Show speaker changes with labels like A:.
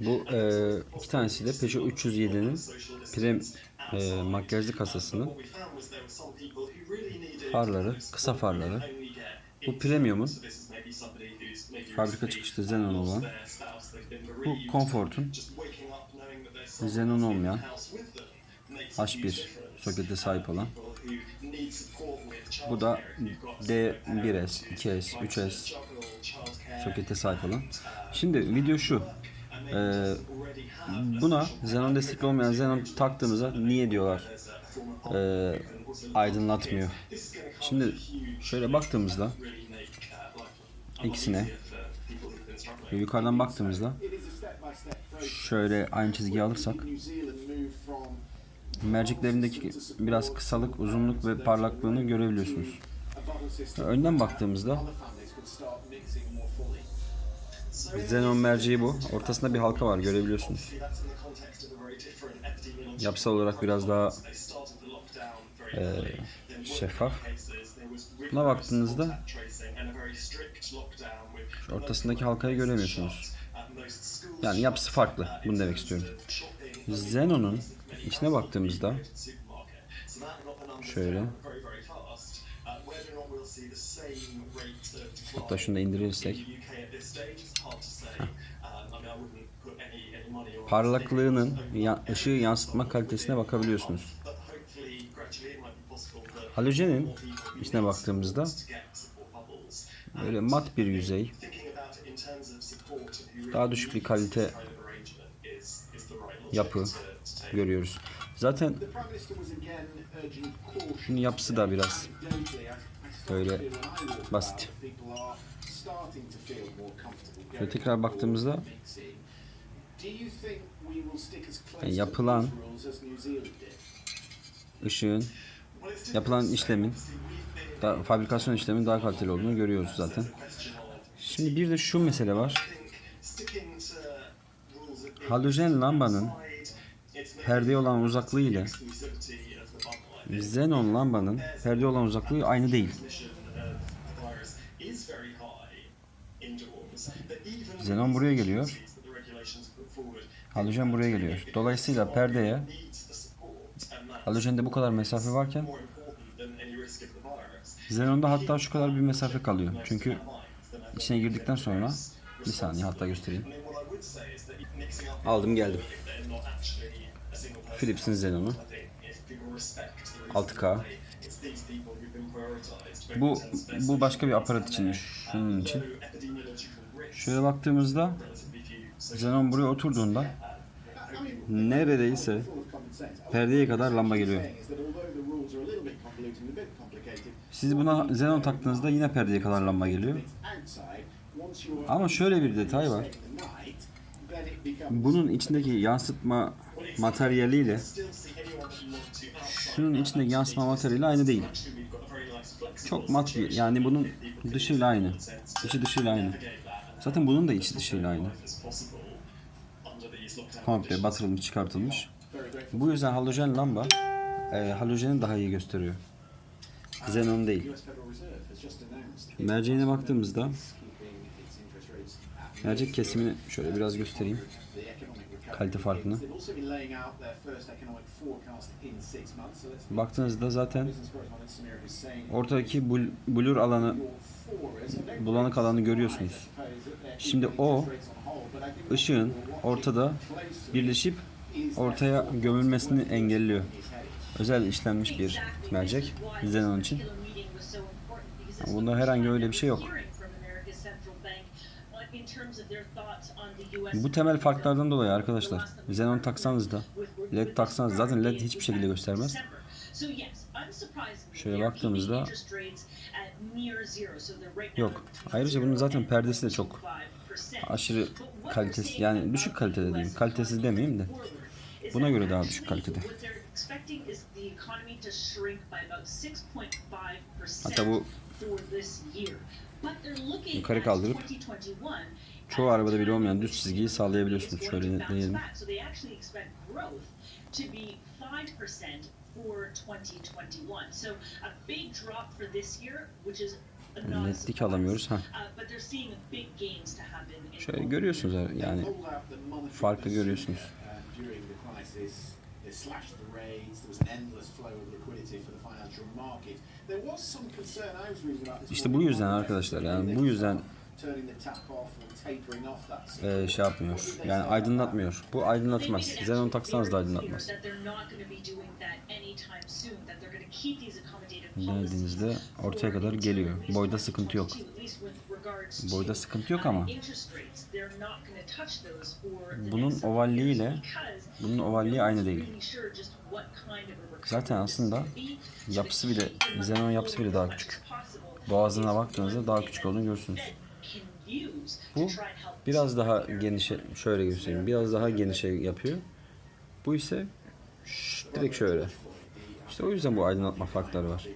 A: Bu e, iki tanesi de Peugeot 307'nin prem e, makyajlı kasasının farları, kısa farları. Bu premium'un fabrika çıkışlı Xenon olan. Bu Comfort'un Xenon olmayan H1 sokete sahip olan. Bu da D1S, 2S, 3S sokete sahip olan. Şimdi video şu. Ee, buna Xenon destekli olmayan Xenon taktığımızda niye diyorlar ee, aydınlatmıyor. Şimdi şöyle baktığımızda ikisine yukarıdan baktığımızda şöyle aynı çizgiyi alırsak merceklerindeki biraz kısalık, uzunluk ve parlaklığını görebiliyorsunuz. Önden baktığımızda Xenon merceği bu. Ortasında bir halka var görebiliyorsunuz. Yapısal olarak biraz daha e, şeffaf. Buna baktığınızda ortasındaki halkayı göremiyorsunuz. Yani yapısı farklı. Bunu demek istiyorum. Xenon'un içine baktığımızda şöyle. Hatta şunu da indirirsek. Parlaklığının ya- ışığı yansıtma kalitesine bakabiliyorsunuz. Halojenin içine baktığımızda böyle mat bir yüzey, daha düşük bir kalite yapı görüyoruz. Zaten şunun yapısı da biraz böyle basit. Şöyle tekrar baktığımızda yani yapılan ışığın, yapılan işlemin, fabrikasyon işlemin daha kaliteli olduğunu görüyoruz zaten. Şimdi bir de şu mesele var. Halojen lambanın perdeye olan uzaklığı ile Xenon lambanın perdeye olan uzaklığı aynı değil. Xenon buraya geliyor. Halojen buraya geliyor. Dolayısıyla perdeye halojende bu kadar mesafe varken Xenon'da hatta şu kadar bir mesafe kalıyor. Çünkü içine girdikten sonra bir saniye hatta göstereyim. Aldım geldim. Philips'in Xenon'u. 6K. Bu bu başka bir aparat içinmiş. Şunun için. Şöyle baktığımızda Xenon buraya oturduğunda neredeyse perdeye kadar lamba geliyor. Siz buna Xenon taktığınızda yine perdeye kadar lamba geliyor. Ama şöyle bir detay var. Bunun içindeki yansıtma materyaliyle şunun içindeki yansıtma materyali aynı değil. Çok mat bir. Yani bunun dışıyla aynı. İçi dışıyla aynı. Zaten bunun da içi dışıyla aynı. Komple batırılmış, çıkartılmış. Bu yüzden halojen lamba e, halojeni daha iyi gösteriyor. Xenon değil. Merceğine baktığımızda mercek kesimini şöyle biraz göstereyim. Kalite farkını. Baktığınızda zaten ortadaki bul- blur alanı bulanık alanı görüyorsunuz. Şimdi o ışığın ortada birleşip ortaya gömülmesini engelliyor. Özel işlenmiş bir mercek Xenon için. Bunda herhangi öyle bir şey yok. Bu temel farklardan dolayı arkadaşlar Xenon taksanız da LED taksanız zaten LED hiçbir şekilde göstermez. Şöyle baktığımızda yok. Ayrıca bunun zaten perdesi de çok aşırı kalitesi yani düşük kalitede diyeyim. Kalitesiz demeyeyim de buna göre daha düşük kalitede. Hatta bu yukarı kaldırıp çoğu arabada bile olmayan düz çizgiyi sağlayabiliyorsunuz. Şöyle netleyelim.
B: For 2021. So a big drop for this year, which is
A: Netlik alamıyoruz. Ha. Şöyle görüyorsunuz yani farkı görüyorsunuz. İşte bu yüzden arkadaşlar yani bu yüzden e, şey yapmıyor. Yani aydınlatmıyor. Bu aydınlatmaz. Xenon taksanız da aydınlatmaz. Denediğinizde ortaya kadar geliyor. Boyda sıkıntı yok. Boyda sıkıntı yok ama bunun ovalliğiyle bunun ovalliği aynı değil. Zaten aslında yapısı bile Xenon yapısı bile daha küçük. Boğazına baktığınızda daha küçük olduğunu görürsünüz. Bu biraz daha genişe şöyle göstereyim. Biraz daha genişe yapıyor. Bu ise şş, direkt şöyle. İşte o yüzden bu aydınlatma farkları var.